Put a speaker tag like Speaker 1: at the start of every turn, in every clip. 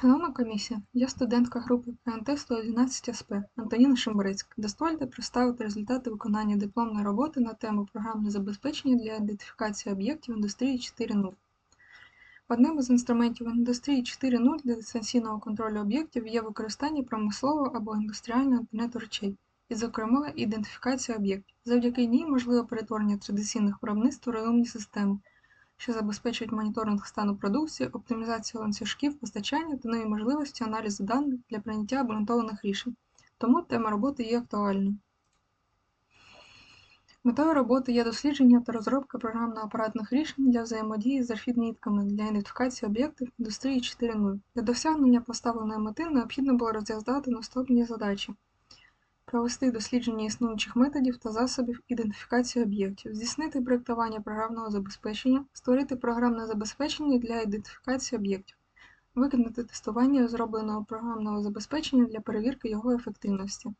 Speaker 1: Шановна комісія, я студентка групи КНТ 111 СП Антоніна Шимборецька. Дозвольте представити результати виконання дипломної роботи на тему програмне забезпечення для ідентифікації об'єктів індустрії 4.0. Одним із інструментів індустрії 4.0 для дистанційного контролю об'єктів є використання промислового або індустріального інтернету речей, і, зокрема, ідентифікація об'єктів. Завдяки ній можливе перетворення традиційних виробництв у розумні системи, що забезпечують моніторинг стану продукції, оптимізацію ланцюжків постачання та нові можливості аналізу даних для прийняття обґрунтованих рішень. Тому тема роботи є актуальною. Метою роботи є дослідження та розробка програмно-апаратних рішень для взаємодії з архідмітками для ідентифікації об'єктів індустрії 4.0. Для досягнення поставленої мети необхідно було розв'язати наступні задачі провести дослідження існуючих методів та засобів ідентифікації об'єктів, здійснити проєктування програмного забезпечення, створити програмне забезпечення для ідентифікації об'єктів, виконати тестування зробленого програмного забезпечення для перевірки його ефективності.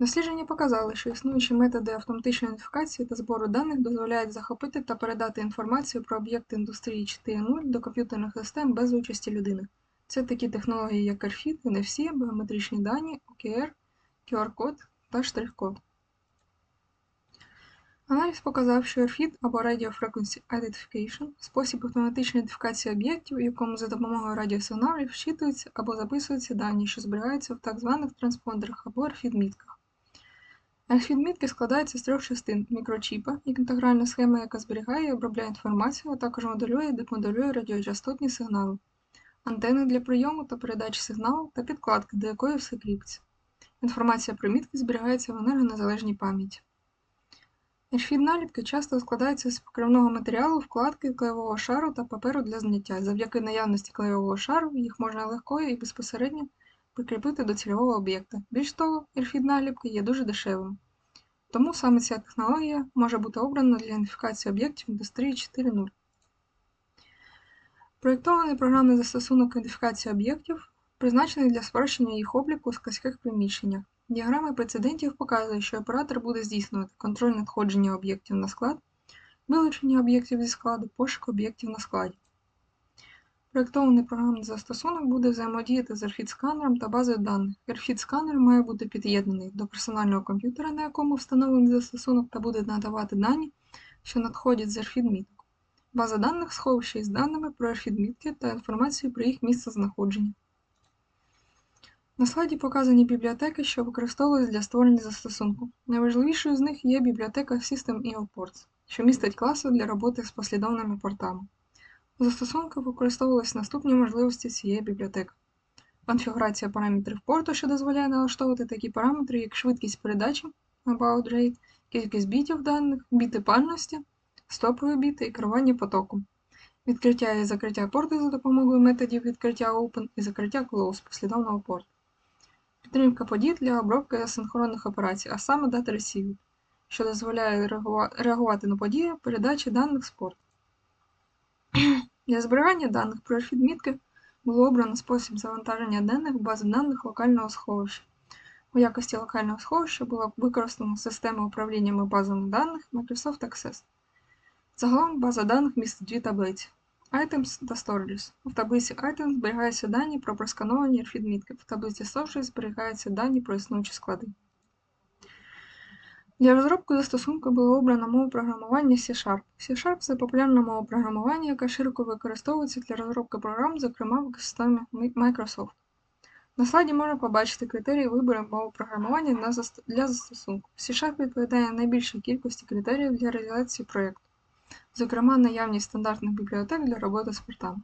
Speaker 1: Дослідження показали, що існуючі методи автоматичної ідентифікації та збору даних дозволяють захопити та передати інформацію про об'єкти індустрії 4.0 до комп'ютерних систем без участі людини. Це такі технології, як RFID, NFC, біометричні дані, OKR, QR-код та штрих-код. Аналіз показав, що RFID або Radio Frequency Identification спосіб автоматичної ідентифікації об'єктів, у якому за допомогою радіосигналів вчитуються або записуються дані, що зберігаються в так званих транспондерах або RFID-мітках. RFID-мітки складаються з трьох частин мікрочіпа, як інтегральна схема, яка зберігає і обробляє інформацію, а також моделює і демоделює радіочастотні сигнали антени для прийому та передачі сигналу та підкладки, до якої все кріпиться. Інформація про мітки зберігається в енергонезалежній пам'яті. RFID-наліпки часто складаються з покривного матеріалу, вкладки клеєвого шару та паперу для зняття. Завдяки наявності клеєвого шару їх можна легко і безпосередньо прикріпити до цільового об'єкта. Більш того, RFID-наліпки є дуже дешевими. Тому саме ця технологія може бути обрана для ідентифікації об'єктів індустрії 4.0. Проєктований програмний застосунок ідентифікації об'єктів призначений для спрощення їх обліку у складських приміщеннях. Діаграма прецедентів показує, що оператор буде здійснювати контроль надходження об'єктів на склад, вилучення об'єктів зі складу, пошук об'єктів на складі. Проєктований програмний застосунок буде взаємодіяти з RFID-сканером та базою даних. RFID-сканер має бути під'єднаний до персонального комп'ютера, на якому встановлений застосунок, та буде надавати дані, що надходять з RFID-міток. База даних сховища із даними про архідмітки та інформацією про їх місце знаходження. На слайді показані бібліотеки, що використовують для створення застосунку. Найважливішою з них є бібліотека System Ports, що містить класи для роботи з послідовними портами. У застосунку використовувалися наступні можливості цієї бібліотеки. Конфігурація параметрів порту, що дозволяє налаштовувати такі параметри, як швидкість передачі About Rate, кількість бітів даних, біти пальності, стопові біти і керування потоком, відкриття і закриття порту за допомогою методів відкриття Open і закриття Close послідовного порту, підтримка подій для обробки асинхронних операцій, а саме Data Receiver, що дозволяє реагувати на події передачі даних з порту. Для зберігання даних про відмітки було обрано спосіб завантаження даних в бази даних локального сховища. У якості локального сховища була використана система управління базами даних Microsoft Access. Загалом база даних містить дві таблиці Items та Storages. В таблиці Items зберігаються дані про проскановані RFID-мітки, в таблиці Storages зберігаються дані про існуючі склади. Для розробки застосунку було обрано мову програмування C-Sharp. C-Sharp це популярна мова програмування, яка широко використовується для розробки програм, зокрема в системі Microsoft. На слайді можна побачити критерії вибору мови програмування для застосунку. C-Sharp відповідає найбільшій кількості критеріїв для реалізації проєкту зокрема наявність стандартних бібліотек для роботи з портами.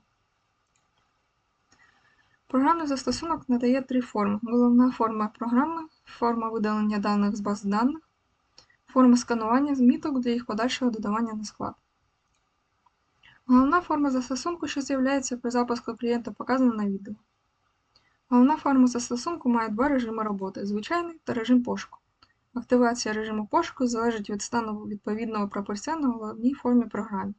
Speaker 1: Програмний застосунок надає три форми. Головна форма програми, форма видалення даних з баз даних, форма сканування зміток для їх подальшого додавання на склад. Головна форма застосунку, що з'являється при запуску клієнта, показана на відео. Головна форма застосунку має два режими роботи звичайний та режим пошуку. Активація режиму пошуку залежить від стану відповідного пропорція на головній формі програми.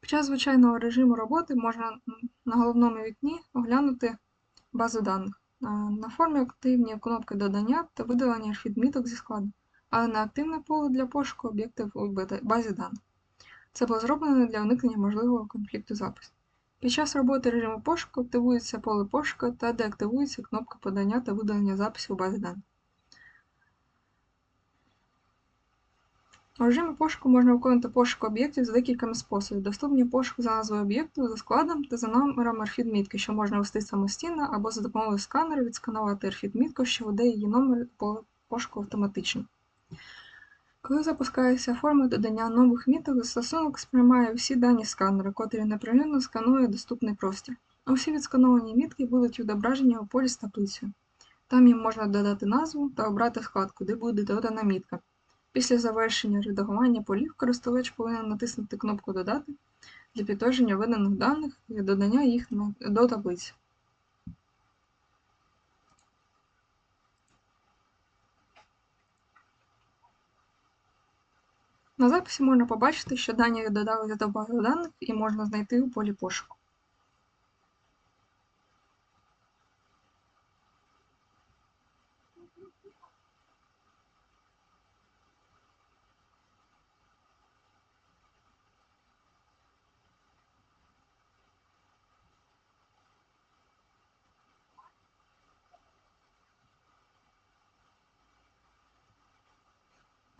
Speaker 1: Під час звичайного режиму роботи можна на головному вікні оглянути базу даних. На формі активні кнопки додання та видалення відміток зі складу, але не активне поле для пошуку об'єктів у базі даних. Це було зроблено для уникнення можливого конфлікту запису. Під час роботи режиму пошуку активується поле пошуку та деактивується кнопка подання та видалення записів у базі даних. У режимі пошуку можна виконувати пошук об'єктів за декількома способів. Доступні пошук за назвою об'єкту, за складом та за номером RFID-мітки, що можна ввести самостійно або за допомогою сканера відсканувати RFID-мітку, що веде її номер по пошуку автоматично. Коли запускається форма додання нових міток, застосунок сприймає всі дані сканера, котрі непрерывно сканує доступний простір. Усі відскановані мітки будуть відображені у полі з таблицею. Там їм можна додати назву та обрати вкладку, де буде додана мітка. Після завершення редагування полів користувач повинен натиснути кнопку Додати для підтвердження виданих даних і додання їх до таблиці. На записі можна побачити, що дані додалися до бази даних і можна знайти у полі пошуку.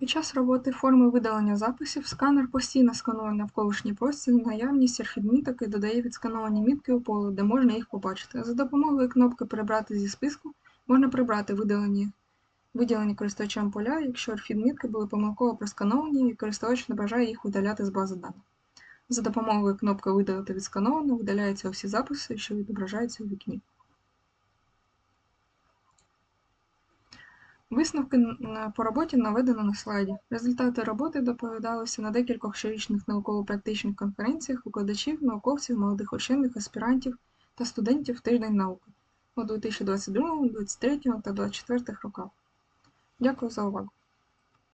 Speaker 1: Під час роботи форми видалення записів сканер постійно сканує навколишній простір наявність архідміток і додає відскановані мітки у поле, де можна їх побачити. За допомогою кнопки Прибрати зі списку можна прибрати видалені, виділені користувачем поля, якщо архідмітки були помилково проскановані і користувач не бажає їх видаляти з бази даних. За допомогою кнопки Видалити відскановано видаляються усі записи, що відображаються у вікні. Висновки по роботі наведено на слайді. Результати роботи доповідалися на декількох щорічних науково-практичних конференціях викладачів, науковців, молодих учених, аспірантів та студентів тиждень науки у 2022, 2023 та 2024 роках. Дякую за увагу.